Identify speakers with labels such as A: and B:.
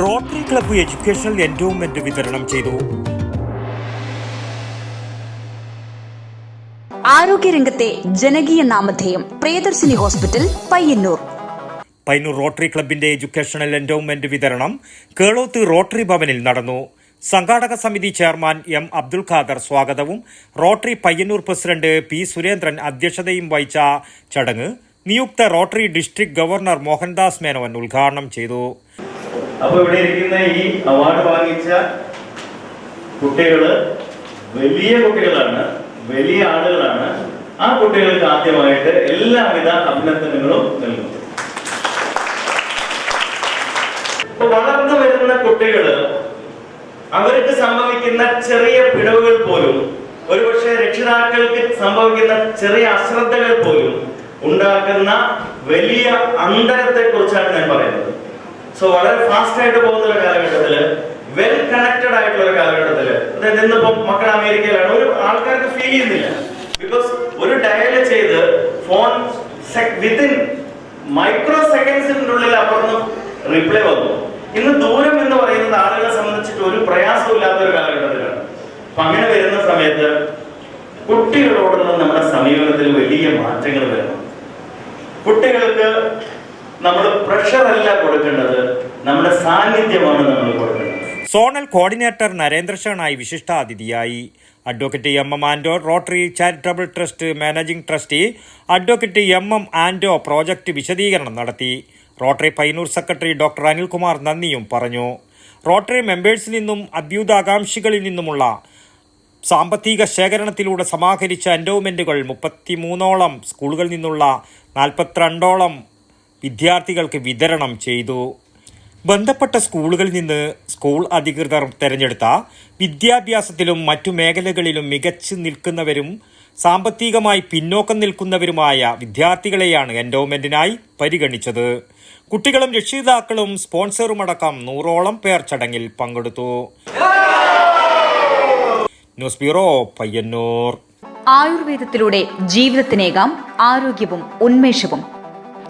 A: Rotary club educational endowment വിതരണം ചെയ്തു.
B: ആരോഗ്യരംഗത്തെ ജനകീയ നാമധേയം പ്രിയദർശിനി ഹോസ്പിറ്റൽ പയ്യന്നൂർ.
A: പയ്യന്നൂർ റോട്ടറി ക്ലബിന്റെ എഡ്യൂക്കേഷണൽ എൻഡോമെന്റ് വിതരണം കേളോത്ത് റോട്ടറി ഭവനിൽ നടന്നു. സംഘാടക സമിതി ചെയർമാൻ എം അബ്ദുൽ ഖാദർ സ്വാഗതവും rotary Payyanur president P Surendran അധ്യക്ഷതയും വഹിച്ച ചടങ്ങ് നിയുക്ത rotary district governor Mohandas Menon ഉദ്ഘാടനം ചെയ്തു.
C: അപ്പൊ ഇവിടെ ഇരിക്കുന്ന ഈ അവാർഡ് വാങ്ങിച്ച കുട്ടികൾ വലിയ കുട്ടികളാണ് വലിയ ആളുകളാണ്. ആ കുട്ടികൾക്ക് ആദ്യമായിട്ട് എല്ലാവിധ അഭിനന്ദനങ്ങളും നൽകുന്നു. വളർന്നു വരുന്ന കുട്ടികൾ അവർക്ക് സംഭവിക്കുന്ന ചെറിയ പിഴവുകൾ പോലും ഒരുപക്ഷെ രക്ഷിതാക്കൾക്ക് സംഭവിക്കുന്ന ചെറിയ അശ്രദ്ധകൾ പോലും ഉണ്ടാക്കുന്ന വലിയ അന്തരത്തെ കുറിച്ചാണ് ഞാൻ പറയുന്നത്. സോ വളരെ ഫാസ്റ്റ് ആയിട്ട് പോകുന്ന ഒരു കാലഘട്ടത്തിൽ വെൽ കണക്റ്റഡ് ആയിട്ടുള്ള ഒരു കാലഘട്ടത്തിൽ അതായത് ഇന്നിപ്പോ മക്കൾ അമേരിക്കയിലാണ് ഒരു ആൾക്കാർക്ക് ഫീൽ ചെയ്യുന്നില്ല. ബിക്കോസ് ഒരു ഡയൽ ചെയ്ത് ഫോൺ വിത്തിൻ മൈക്രോ സെക്കൻഡ്സിനുള്ളിൽ അപ്പുറത്ത് റിപ്ലൈ വന്നു. ഇന്ന് ദൂരം എന്ന് പറയുന്നത് ആളുകളെ സംബന്ധിച്ചിട്ട് ഒരു പ്രയാസവും ഇല്ലാത്ത ഒരു കാലഘട്ടത്തിലാണ്. അപ്പൊ അങ്ങനെ വരുന്ന സമയത്ത് കുട്ടികളോടുള്ള നമ്മുടെ സമീപനത്തിൽ വലിയ മാറ്റങ്ങൾ വരണം കുട്ടികൾക്ക് നമ്മൾ അല്ല കൊടുക്കേണ്ടത് നമ്മുടെ സാന്നിധ്യമാണ് നമ്മൾ കൊടുക്കേണ്ടത്.
A: Zonal coordinator നരേന്ദ്രശേണായി വിശിഷ്ടാതിഥിയായി. Advocate M M Ando rotary charitable trust managing trustee advocate M M Ando project വിശദീകരണം നടത്തി. Rotary Payyanur secretary doctor Anilkumar നന്ദിയും പറഞ്ഞു. റോട്ടറി മെമ്പേഴ്സിൽ നിന്നും അഭ്യുതാകാംക്ഷികളിൽ നിന്നുമുള്ള സാമ്പത്തിക ശേഖരണത്തിലൂടെ സമാഹരിച്ച എൻഡോമെന്റുകൾ മുപ്പത്തിമൂന്നോളം സ്കൂളുകളിൽ നിന്നുള്ള നാൽപ്പത്തിരണ്ടോളം വിദ്യാർത്ഥികൾക്ക് വിതരണം ചെയ്തു. ബന്ധപ്പെട്ട സ്കൂളുകളിൽ നിന്ന് സ്കൂൾ അധികൃതർ തെരഞ്ഞെടുത്ത വിദ്യാഭ്യാസത്തിലും മറ്റു മേഖലകളിലും മികച്ചു നിൽക്കുന്നവരും സാമ്പത്തികമായി പിന്നോക്കം നിൽക്കുന്നവരുമായ വിദ്യാർത്ഥികളെയാണ് എൻഡോമെന്റിനായി പരിഗണിച്ചത്. കുട്ടികളും രക്ഷിതാക്കളും സ്പോൺസറുമടക്കം നൂറോളം പേർ ചടങ്ങിൽ പങ്കെടുത്തു. News bureau Payyanur.
B: ആയുർവേദത്തിലൂടെ ജീവിതത്തിനേകാം ആരോഗ്യവും ഉന്മേഷവും